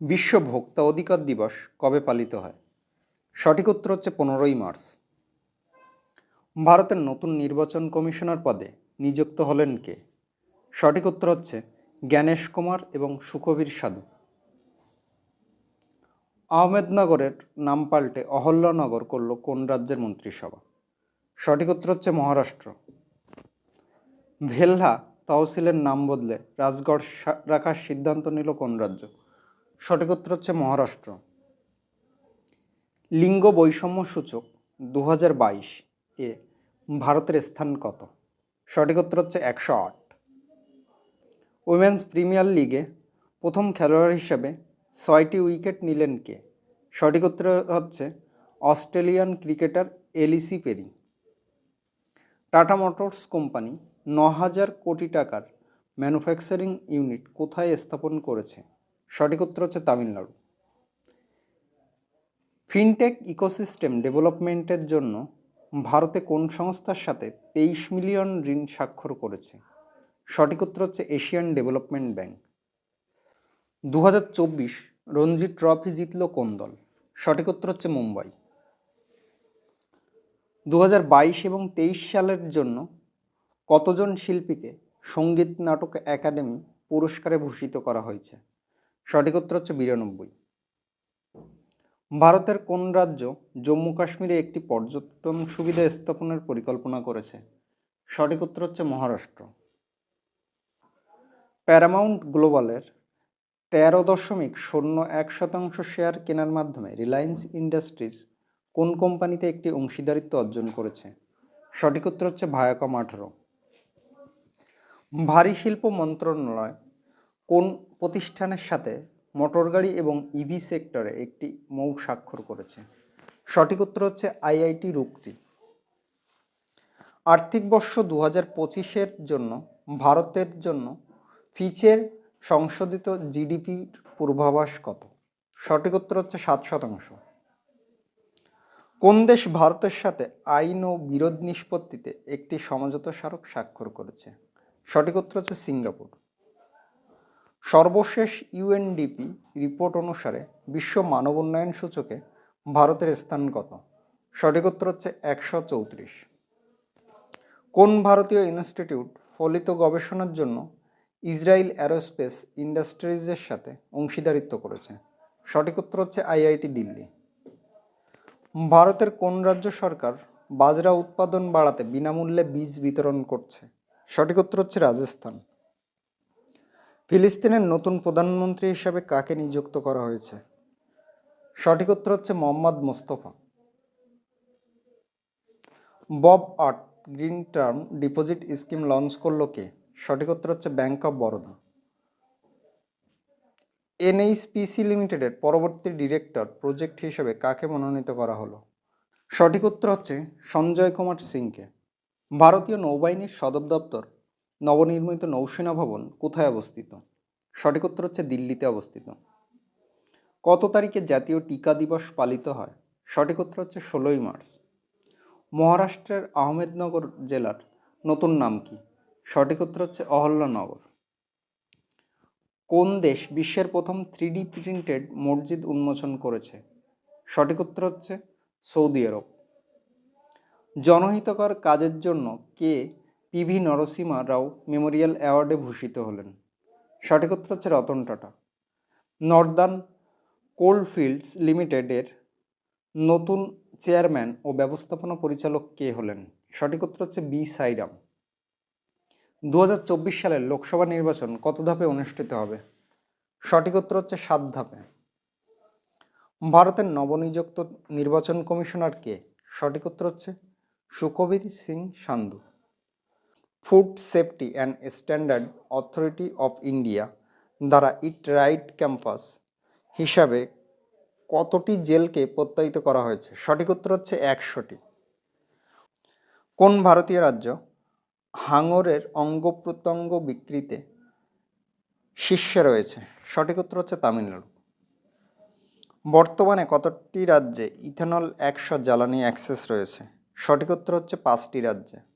বিশ্ব ভোক্তা অধিকার দিবস কবে পালিত হয়? সঠিক উত্তর হচ্ছে পনেরোই মার্চ। ভারতের নতুন নির্বাচন কমিশনার পদে নিযুক্ত হলেন কে? সঠিক উত্তর হচ্ছে জ্ঞানেশ কুমার এবং সুখবীর সাধু। আহমেদনগরের নাম পাল্টে অহল্যানগর করল কোন রাজ্যের মন্ত্রিসভা? সঠিক উত্তর হচ্ছে মহারাষ্ট্র। ভেল্হা তহসিলের নাম বদলে রাজগড় রাখার সিদ্ধান্ত নিল কোন রাজ্য? সঠিক উত্তর হচ্ছে মহারাষ্ট্র। লিঙ্গ বৈষম্য সূচক দু এ ভারতের স্থান কত? সঠিক উত্তর হচ্ছে একশো আট। উইমেন্স প্রিমিয়ার লিগে প্রথম খেলোয়াড় হিসেবে ছয়টি উইকেট নিলেন কে? সঠিক উত্তর হচ্ছে Australian cricketer Ellyse Perry. Tata Motors company ন হাজার কোটি টাকার ম্যানুফ্যাকচারিং ইউনিট কোথায় স্থাপন করেছে? সঠিক উত্তর হচ্ছে তামিলনাড়ু। ফিনটেক ইকোসিস্টেম ডেভেলপমেন্টের জন্য ভারতে কোন সংস্থার সাথে তেইশ মিলিয়ন ঋণ স্বাক্ষর করেছে? সঠিক উত্তর হচ্ছে এশিয়ান ডেভেলপমেন্ট ব্যাংক। দু হাজার চব্বিশ রঞ্জি ট্রফি জিতল কোন দল? সঠিক উত্তর হচ্ছে মুম্বাই। দু হাজার বাইশ এবং তেইশ সালের জন্য কতজন শিল্পীকে সংগীত নাটক একাডেমি পুরস্কারে ভূষিত করা হয়েছে? সঠিক উত্তর হচ্ছে বিরানব্বই। ভারতের কোন রাজ্য জম্মু কাশ্মীরে একটি পর্যটন সুবিধা স্থাপনের পরিকল্পনা করেছে? সঠিক উত্তর হচ্ছে মহারাষ্ট্র। প্যারামাউন্ট গ্লোবালের তেরো দশমিক শূন্য এক শতাংশ শেয়ার কেনার মাধ্যমে রিলায়েন্স ইন্ডাস্ট্রিজ কোন কোম্পানিতে একটি অংশীদারিত্ব অর্জন করেছে? সঠিক উত্তর হচ্ছে ভায়াকম আঠারো। ভারী শিল্প মন্ত্রণালয় কোন প্রতিষ্ঠানের সাথে মোটরগাড়ি এবং ইভি সেক্টরে একটি মৌ স্বাক্ষর করেছে। সঠিক উত্তর হচ্ছে আইআইটি রুকরি। আর্থিক বর্ষ দু হাজার পঁচিশের জন্য, ভারতের জন্য ফিচের সংশোধিত জিডিপির পূর্বাভাস কত? সঠিক উত্তর হচ্ছে সাত শতাংশ। কোন দেশ ভারতের সাথে আইন ও বিরোধ নিষ্পত্তিতে একটি সমঝোতা স্মারক স্বাক্ষর করেছে? সঠিক উত্তর হচ্ছে সিঙ্গাপুর। সর্বশেষ ইউএনডিপি রিপোর্ট অনুসারে বিশ্ব মানব উন্নয়ন সূচকে ভারতের স্থান কত? সঠিক উত্তর হচ্ছে একশো চৌত্রিশ। কোন ভারতীয় ইনস্টিটিউট ফলিত গবেষণার জন্য ইসরায়েল অ্যারোস্পেস ইন্ডাস্ট্রিজের সাথে অংশীদারিত্ব করেছে? সঠিক উত্তর হচ্ছে আইআইটি দিল্লি। ভারতের কোন রাজ্য সরকার বাজরা উৎপাদন বাড়াতে বিনামূল্যে বীজ বিতরণ করছে? সঠিক উত্তর হচ্ছে রাজস্থান। ফিলিস্তিনের নতুন প্রধানমন্ত্রী হিসাবে কাকে নিযুক্ত করা হয়েছে? সঠিক উত্তর হচ্ছে Mohammad Mostafa. BoB earth green term deposit scheme launch করল কে? সঠিক উত্তর হচ্ছে ব্যাংক অফ বরোদা। এনএইচপিসি লিমিটেডের পরবর্তী ডিরেক্টর প্রজেক্ট হিসেবে কাকে মনোনীত করা হলো? সঠিক উত্তর হচ্ছে সঞ্জয় কুমার সিংকে। ভারতীয় নৌবাহিনীর সদর দপ্তর নবনির্মিত নৌসেনা ভবন কোথায় অবস্থিত? সঠিক উত্তর হচ্ছে দিল্লিতে অবস্থিত। কত তারিখে জাতীয় টিকা দিবস পালিত হয়? সঠিক উত্তর হচ্ছে ষোলোই মার্চ। মহারাষ্ট্রের আহমেদনগর জেলার নতুন নাম কি? সঠিক উত্তর হচ্ছে অহল্যানগর। কোন দেশ বিশ্বের প্রথম থ্রিডি প্রিন্টেড মসজিদ উন্মোচন করেছে? সঠিক উত্তর হচ্ছে সৌদি আরব। জনহিতকর কাজের জন্য কে পিভি নরসিমা রাও মেমোরিয়াল অ্যাওয়ার্ডে ভূষিত হলেন। সঠিক উত্তর হচ্ছে রতন টাটা। নর্দার্ন কোল্ডফিল্ডস লিমিটেডের নতুন চেয়ারম্যান ও ব্যবস্থাপনা পরিচালক কে হলেন? সঠিক উত্তর হচ্ছে বি সাইরাম। দু হাজার চব্বিশ সালের লোকসভা নির্বাচন কত ধাপে অনুষ্ঠিত হবে? সঠিক উত্তর হচ্ছে সাত ধাপে। ভারতের নবনিযুক্ত নির্বাচন কমিশনার কে? সঠিক উত্তর হচ্ছে Sukhbir Singh Sandhu. Food safety and standard authority of India দ্বারা ইট রাইট ক্যাম্পাস হিসাবে কতটি জেলকে প্রত্যয়িত করা হয়েছে? সঠিক উত্তর হচ্ছে একশোটি। কোন ভারতীয় রাজ্য হাঙরের অঙ্গ প্রত্যঙ্গ বিক্রিতে শীর্ষে রয়েছে? সঠিক উত্তর হচ্ছে তামিলনাড়ু। বর্তমানে কতটি রাজ্যে ইথানল একশো জ্বালানি অ্যাক্সেস রয়েছে? সঠিক উত্তর হচ্ছে পাঁচটি রাজ্যে।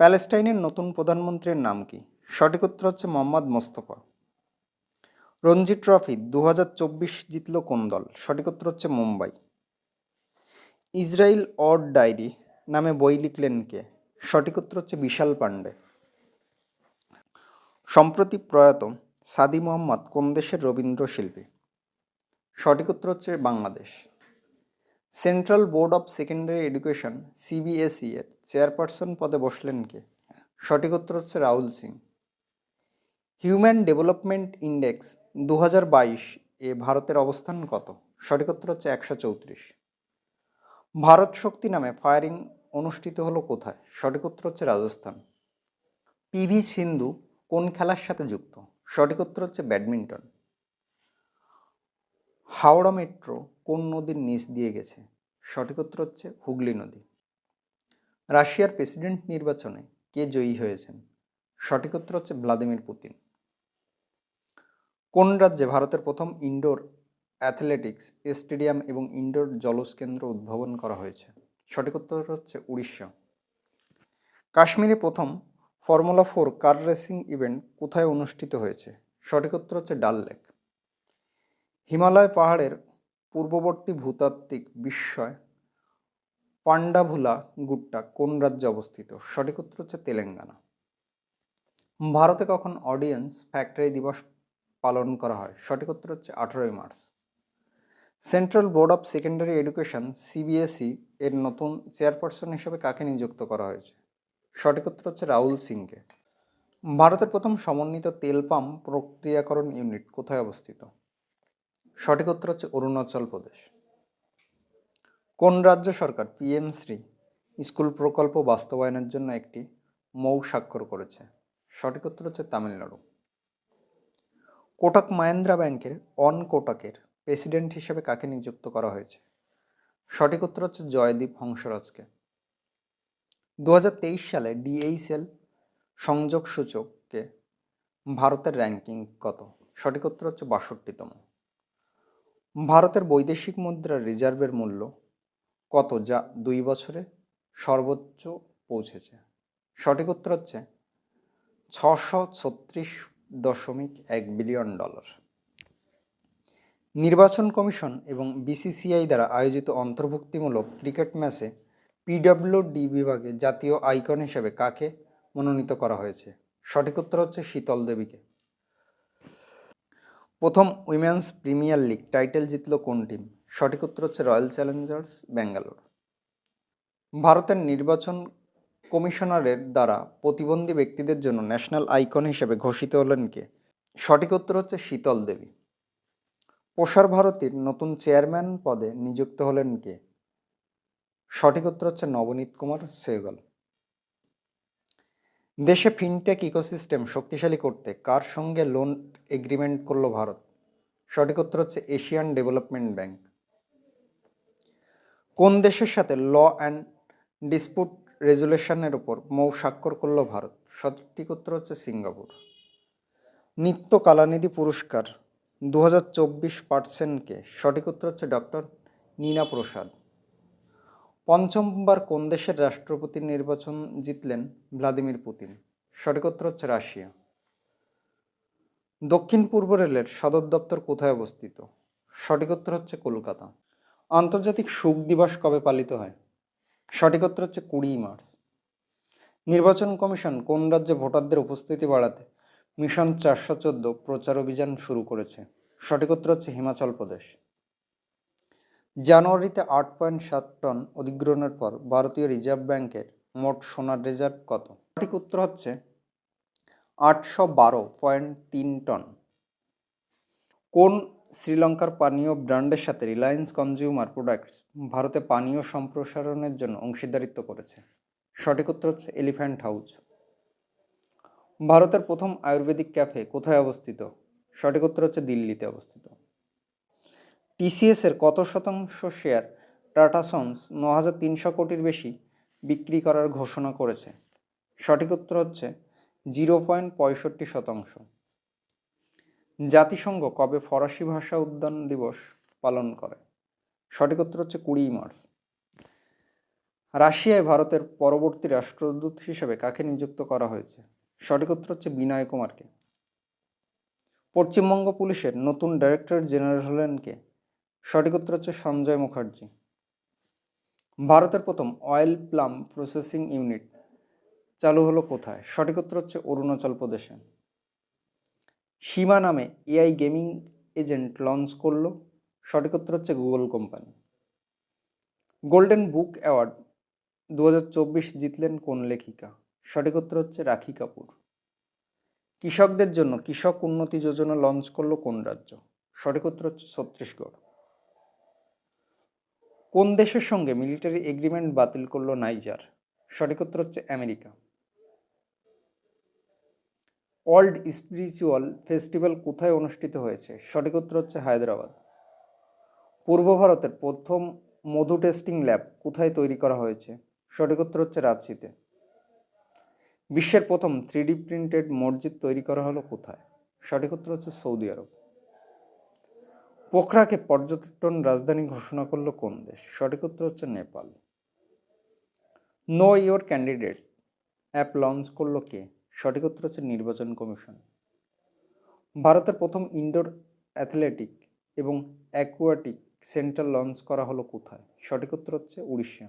প্যালেস্টাইনের নতুন প্রধানমন্ত্রীর নাম কি? সঠিক উত্তর হচ্ছে মোহাম্মদ মোস্তফা। রঞ্জি ট্রফি দু হাজার চব্বিশ জিতল কোন দল? সঠিক উত্তর হচ্ছে মুম্বাই। ইসরায়েল অড ডায়েরি নামে বই লিখলেন কে? সঠিক উত্তর হচ্ছে বিশাল পাণ্ডে। সম্প্রতি প্রয়াত সাদি মোহাম্মদ কোন দেশের রবীন্দ্রশিল্পী? সঠিক উত্তর হচ্ছে Bangladesh. Central board of secondary education CBSE এর চেয়ারপারসন পদে বসলেন কে? সঠিক উত্তর হচ্ছে Rahul Singh. Human development index দু হাজার বাইশ এ ভারতের অবস্থান কত? সঠিক উত্তর হচ্ছে একশো চৌত্রিশ। ভারত শক্তি নামে ফায়ারিং অনুষ্ঠিত হলো কোথায়? সঠিক উত্তর হচ্ছে রাজস্থান। পিভি সিন্ধু কোন খেলার সাথে যুক্ত? সঠিক উত্তর হচ্ছে ব্যাডমিন্টন। হাওড়া মেট্রো কোন নদীর নিচ দিয়ে গেছে? সঠিক উত্তর হচ্ছে হুগলি নদী। রাশিয়ার প্রেসিডেন্ট নির্বাচনে কে জয়ী হয়েছেন? সঠিক উত্তর হচ্ছে ভ্লাদিমির পুতিন। কোন রাজ্যে ভারতের প্রথম ইনডোর অ্যাথলেটিক্স স্টেডিয়াম এবং ইনডোর জলজ কেন্দ্র উদ্ভাবন করা হয়েছে? সঠিক উত্তর হচ্ছে উড়িষ্যা। কাশ্মীরে প্রথম formula four car racing event কোথায় অনুষ্ঠিত হয়েছে? সঠিক উত্তর হচ্ছে ডাল লেক। হিমালয় পাহাড়ের পূর্ববর্তী ভূতাত্ত্বিক বিস্ময় পান্ডাভুলা গুট্টা কোন রাজ্যে অবস্থিত? সঠিক উত্তর হচ্ছে তেলেঙ্গানা। ভারতে কখন অডিয়েন্স ফ্যাক্টরি দিবস পালন করা হয়? সঠিক উত্তর হচ্ছে আঠেরোই March. Central board of secondary education CBSE এর নতুন চেয়ারপারসন হিসেবে কাকে নিযুক্ত করা হয়েছে? সঠিক উত্তর হচ্ছে রাহুল সিংকে। ভারতের প্রথম সমন্বিত তেল পাম্প প্রক্রিয়াকরণ ইউনিট কোথায় অবস্থিত? সঠিক উত্তর হচ্ছে অরুণাচল প্রদেশ। কোন রাজ্য সরকার পিএম শ্রী স্কুল প্রকল্প বাস্তবায়নের জন্য একটি মৌ স্বাক্ষর করেছে? সঠিক উত্তর হচ্ছে তামিলনাড়ু। কোটাক মাহেন্দ্রা ব্যাংকের অন কোটাকের প্রেসিডেন্ট হিসেবে কাকে নিযুক্ত করা হয়েছে? সঠিক উত্তর হচ্ছে জয়দীপ হংসরাজকে। দু হাজার তেইশ সালে ডিএইসএল সংযোগ সূচককে ভারতের র্যাঙ্কিং কত? সঠিক উত্তর হচ্ছে বাষট্টিতম। ভারতের বৈদেশিক মুদ্রার রিজার্ভের মূল্য কত যা দুই বছরে সর্বোচ্চ পৌঁছেছে? সঠিক উত্তর হচ্ছে ছশো ছত্রিশ দশমিক এক বিলিয়ন ডলার। নির্বাচন কমিশন এবং বিসিসিআই দ্বারা আয়োজিত অন্তর্ভুক্তিমূলক ক্রিকেট ম্যাচে পিডব্লিউডি বিভাগে জাতীয় আইকন হিসেবে কাকে মনোনীত করা হয়েছে? সঠিক উত্তর হচ্ছে শীতল দেবীকে। প্রথম উইমেন্স প্রিমিয়ার লিগ টাইটেল জিতল কোন টিম? সঠিক উত্তর হচ্ছে রয়্যাল চ্যালেঞ্জার্স, ব্যাঙ্গালোর। ভারতের নির্বাচন কমিশনারের দ্বারা প্রতিবন্ধী ব্যক্তিদের জন্য ন্যাশনাল আইকন হিসেবে ঘোষিত হলেন কে? সঠিক উত্তর হচ্ছে শীতল দেবী। প্রসার ভারতীর নতুন চেয়ারম্যান পদে নিযুক্ত হলেন কে? সঠিক উত্তর হচ্ছে নবনীত কুমার সেহগল। দেশে ফিনটেক ইকোসিস্টেম শক্তিশালী করতে কার সঙ্গে লোন এগ্রিমেন্ট করল ভারত? সঠিক উত্তর হচ্ছে এশিয়ান ডেভেলপমেন্ট ব্যাংক কোন দেশের সাথে ল অ্যান্ড ডিসপুট রেজুলেশনের উপর মৌ স্বাক্ষর করল ভারত? সঠিক উত্তর হচ্ছে সিঙ্গাপুর। নিত্য কালানিধি পুরস্কার দু হাজার চব্বিশ পার্সেন্টকে সঠিক উত্তর হচ্ছে ডক্টর নীনা প্রসাদ। পঞ্চমবার কোন দেশের রাষ্ট্রপতি নির্বাচন জিতলেন ভ্লাদিমির পুতিন? সঠিক উত্তর হচ্ছে রাশিয়া। দক্ষিণ পূর্ব রেলের সদর দপ্তর কোথায় অবস্থিত? সঠিক উত্তর হচ্ছে কলকাতা। আন্তর্জাতিক শোক দিবস কবে পালিত হয়? সঠিক উত্তর হচ্ছে কুড়ি মার্চ। নির্বাচন কমিশন কোন রাজ্যে ভোটারদের উপস্থিতি বাড়াতে মিশন চারশো চোদ্দ প্রচার অভিযান শুরু করেছে? সঠিক উত্তর হচ্ছে হিমাচল প্রদেশ। জানুয়ারিতে আট পয়েন্ট সাত টন অধিগ্রহণের পর ভারতীয় রিজার্ভ ব্যাংকের মোট সোনার রিজার্ভ কত? সঠিক উত্তর হচ্ছে আটশো বারো পয়েন্ট তিন টন। কোন শ্রীলঙ্কার পানীয় ব্র্যান্ডের সাথে রিলায়েন্স কনজিউমার প্রোডাক্টস ভারতে পানীয় সম্প্রসারণের জন্য অংশীদারিত্ব করেছে? সঠিক উত্তর হচ্ছে এলিফ্যান্ট হাউস। ভারতের প্রথম আয়ুর্বেদিক ক্যাফে কোথায় অবস্থিত? সঠিক উত্তর হচ্ছে দিল্লিতে অবস্থিত। টিসিএস এর কত শতাংশ শেয়ার টাটা সন্স ন হাজার তিনশো কোটির বেশি বিক্রি করার ঘোষণা করেছে? সঠিক উত্তর হচ্ছে জিরো পয়েন্ট পঁয়ষট্টি শতাংশ। জাতিসংঘ কবে ফরাসি ভাষা উদ্যান দিবস পালন করে? সঠিক উত্তর হচ্ছে কুড়ি মার্চ। রাশিয়ায় ভারতের পরবর্তী রাষ্ট্রদূত হিসেবে কাকে নিযুক্ত করা হয়েছে? সঠিক উত্তর হচ্ছে বিনয় কুমারকে। পশ্চিমবঙ্গ পুলিশের নতুন ডাইরেক্টর জেনারেল হলেন কে? সঠিক উত্তর হচ্ছে সঞ্জয় মুখার্জি। ভারতের প্রথম অয়েল প্লাম প্রসেসিং ইউনিট চালু হলো কোথায়? সঠিক উত্তর হচ্ছে অরুণাচল প্রদেশে। সীমা নামে এআই গেমিং এজেন্ট লঞ্চ করল। সঠিক উত্তর হচ্ছে Google company. Golden book award দু হাজার চব্বিশ জিতলেন কোন লেখিকা? সঠিক উত্তর হচ্ছে রাখি কাপুর। কৃষকদের জন্য কৃষক উন্নতি যোজনা লঞ্চ করল কোন রাজ্য? সঠিক উত্তর হচ্ছে ছত্তিশগড়। কোন দেশের সঙ্গে মিলিটারি এগ্রিমেন্ট বাতিল করল নাইজার? সঠিক উত্তর হচ্ছে আমেরিকা। ওয়ার্ল্ড স্পিরিচুয়াল ফেস্টিভ্যাল কোথায় অনুষ্ঠিত হয়েছে? সঠিক উত্তর হচ্ছে হায়দ্রাবাদ। পূর্ব ভারতের প্রথম মধু টেস্টিং ল্যাব কোথায় তৈরি করা হয়েছে? সঠিক উত্তর হচ্ছে রাঁচিতে। বিশ্বের প্রথম থ্রিডি প্রিন্টেড মসজিদ তৈরি করা হলো কোথায়? সঠিক উত্তর হচ্ছে সৌদি আরব। পোখরাকে পর্যটন রাজধানী ঘোষণা করল কোন দেশ? সঠিক উত্তর হচ্ছে Nepal. Know your candidate app launch করল কে? সঠিক উত্তর হচ্ছে নির্বাচন কমিশন। ভারতের প্রথম ইনডোর অ্যাথলেটিক এবং অ্যাকুয়াটিক সেন্টার লঞ্চ করা হলো কোথায়? সঠিক উত্তর হচ্ছে উড়িষ্যা।